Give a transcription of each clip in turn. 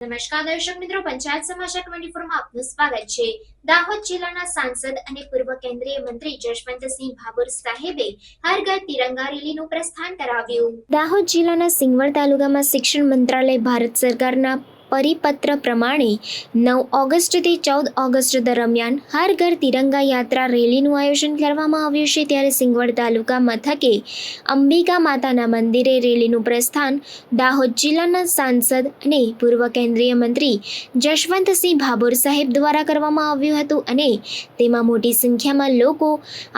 નમસ્કાર મિત્રો, પંચાયત સમાચાર ટ્વેન્ટી ફોરમાં આપનું સ્વાગત છે. દાહોદ જિલ્લાના સાંસદ અને પૂર્વ કેન્દ્રીય મંત્રી જશવંતસિંહ ભાભોર સાહેબે હર ઘર તિરંગા રેલીનું પ્રસ્થાન કરાવ્યું. દાહોદ જિલ્લાના સિંગવડ તાલુકામાં શિક્ષણ મંત્રાલય, ભારત સરકારના પરિપત્ર પ્રમાણે નવ ઓગસ્ટથી ચૌદ ઓગસ્ટ દરમિયાન હર ઘર તિરંગા યાત્રા રેલીનું આયોજન કરવામાં આવ્યું છે. ત્યારે સિંગવડ તાલુકા મથકે અંબિકા માતાના મંદિરે રેલીનું પ્રસ્થાન દાહોદ જિલ્લાના સાંસદ અને પૂર્વ કેન્દ્રીય મંત્રી જશવંતસિંહ ભાભોર સાહેબ દ્વારા કરવામાં આવ્યું હતું અને તેમાં મોટી સંખ્યામાં લોકો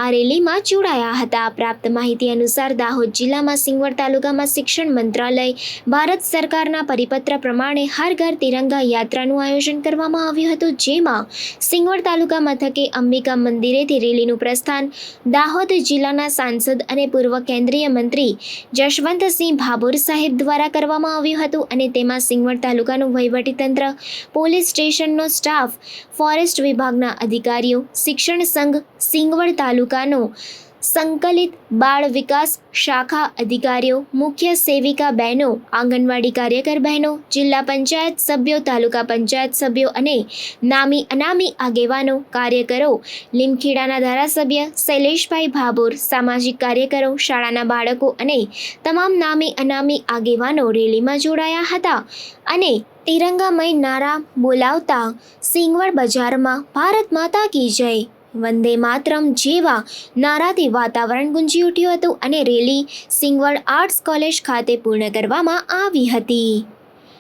આ રેલીમાં જોડાયા હતા. પ્રાપ્ત માહિતી અનુસાર દાહોદ જિલ્લામાં સિંગવડ તાલુકામાં શિક્ષણ મંત્રાલય, ભારત સરકારના પરિપત્ર પ્રમાણે હર ઘર તિરંગા યાત્રાનું આયોજન કરવામાં આવ્યું હતું, જેમાં સિંગવડ તાલુકા મથકે અંબિકા મંદિરેથી રેલીનું પ્રસ્થાન, દાહોદ જિલ્લાના સાંસદ અને પૂર્વ કેન્દ્રીય મંત્રી જશવંતસિંહ ભાભોર સાહેબ દ્વારા કરવામાં આવ્યું હતું અને તેમાં સિંગવડ તાલુકાનું વહીવટીતંત્ર, પોલીસ સ્ટેશનનો સ્ટાફ, ફોરેસ્ટ વિભાગના અધિકારીઓ, શિક્ષણ સંઘ, સિંગવડ તાલુકાનો સંકલિત બાળ વિકાસ શાખા અધિકારીઓ, મુખ્ય સેવિકા બહેનો, આંગણવાડી કાર્યકર બહેનો, જિલ્લા પંચાયત સભ્યો, તાલુકા પંચાયત સભ્યો અને નામી અનામી આગેવાનો, કાર્યકરો, લીમખેડાના ધારાસભ્ય, શૈલેષભાઈ ભાભોર, સામાજિક કાર્યકરો, શાળાના બાળકો અને તમામ નામી અનામી આગેવાનો રેલીમાં જોડાયા હતા અને તિરંગામય નારા બોલાવતા સિંગવડ બજારમાં ભારત માતા કી જય. વંદે માતરમ જેવા નારાથી વાતાવરણ ગુંજી ઉઠ્યું હતું અને રેલી સિંગવડ આર્ટ્સ કોલેજ ખાતે પૂર્ણ કરવામાં આવી હતી.